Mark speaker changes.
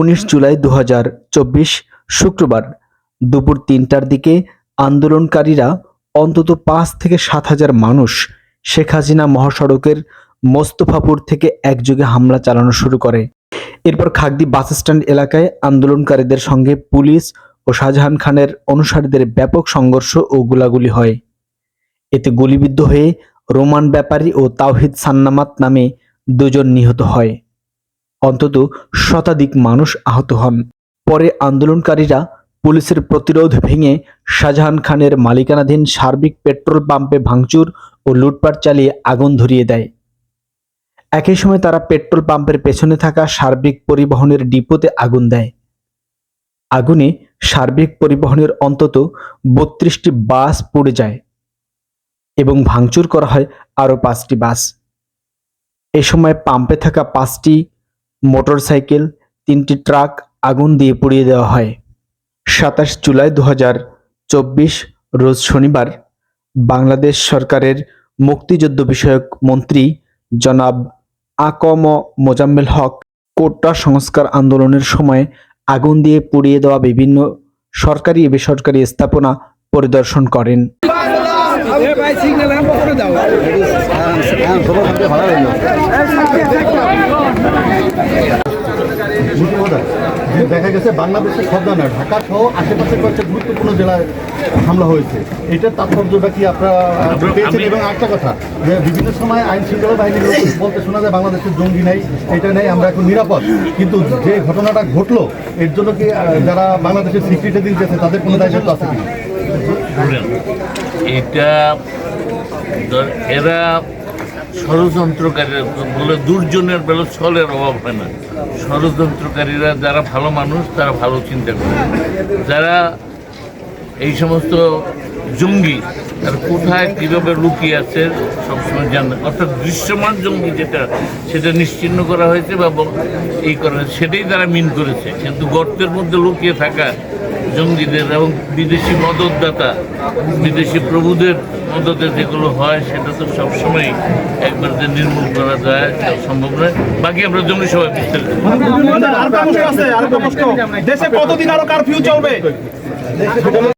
Speaker 1: উনিশ জুলাই দু হাজার চব্বিশ শুক্রবার দুপুর তিনটার দিকে আন্দোলনকারীরা অন্তত পাঁচ থেকে সাত হাজার মানুষ শেখ হাসিনা মহাসড়কের মোস্তফাপুর থেকে একযোগে হামলা চালানো শুরু করে। এরপর খাগদি বাস স্ট্যান্ড এলাকায় আন্দোলনকারীদের সঙ্গে পুলিশ ও শাহজাহান খানের অনুসারীদের ব্যাপক সংঘর্ষ ও গোলাগুলি হয়। এতে গুলিবিদ্ধ হয়ে রোমান ব্যাপারী ও তাওহিদ সান্নামাত নামে দুজন নিহত হয়। অন্তত শতাধিক মানুষ আহত হন। পরে আন্দোলনকারীরা পুলিশের প্রতিরোধ ভেঙে শাহজাহান খানের মালিকানাধীন সার্বিক পেট্রোল পাম্পে ভাঙচুর ও লুটপাট চালিয়ে আগুন ধরিয়ে দেয়। একই সময় তারা পেট্রোল পাম্পের পেছনে থাকা সার্বিক পরিবহনের ডিপোতে আগুন দেয়। আগুনে সার্বিক পরিবহনের অন্তত বত্রিশটি বাস পুড়ে যায় এবং ভাঙচুর করা হয় আরও পাঁচটি বাস। এ সময় পাম্পে থাকা পাঁচটি মোটরসাইকেল, তিনটি ট্রাক আগুন দিয়ে পুড়িয়ে দেওয়া হয়। সাতাশ জুলাই দু হাজার চব্বিশ রোজ শনিবার বাংলাদেশ সরকারের মুক্তিযুদ্ধ বিষয়ক মন্ত্রী জনাব আকম মোজাম্মেল হক কোটা সংস্কার আন্দোলনের সময় আগুন দিয়ে পুড়িয়ে দেওয়া বিভিন্ন সরকারি বেসরকারি স্থাপনা পরিদর্শন করেন।
Speaker 2: ভাই সিগন্যাল দাও
Speaker 3: মুক্তিযোদ্ধা যে দেখা গেছে বাংলাদেশের সব ধরনের ঢাকা সহ আশেপাশের কয়েকটা গুরুত্বপূর্ণ জেলায় হামলা হয়েছে। এটার তাৎপর্যটা কি আপনারা পেয়েছেন? এবং একটা কথা যে বিভিন্ন সময় আইন শৃঙ্খলা বাহিনীর লোক বলতে শোনা যায় বাংলাদেশের জঙ্গি নেই এটা নেই আমরা এখন নিরাপদ। কিন্তু যে ঘটনাটা ঘটলো এর জন্য কি যারা বাংলাদেশের সিক্রেটে দিতেছে তাদের কোনো দায়িত্ব আছে কি
Speaker 4: এটা এরা ষড়যন্ত্রকারীরা বলে দুর্জনের বেলা ছলের অভাব হয় না। ষড়যন্ত্রকারীরা যারা ভালো মানুষ, তারা ভালো চিন্তা করে। যারা এই সমস্ত জঙ্গি, তারা কোথায় কীভাবে লুকিয়ে আছে, সবসময় জানে অর্থাৎ দৃশ্যমান জঙ্গি যেটা, সেটা নিশ্চিহ্ন করা হয়েছে বা এই করা সেটাই তারা মিন করেছে। কিন্তু গর্তের মধ্যে লুকিয়ে থাকা জঙ্গিদের এবং বিদেশি মদতদাতা, বিদেশি প্রভুদের মদতে যেগুলো হয়, সেটা তো সবসময় একবার যে নির্মূল করা যায় তা সম্ভব নয়। বাকি আমরা জঙ্গি সবাই
Speaker 5: কারফিউ চলবে?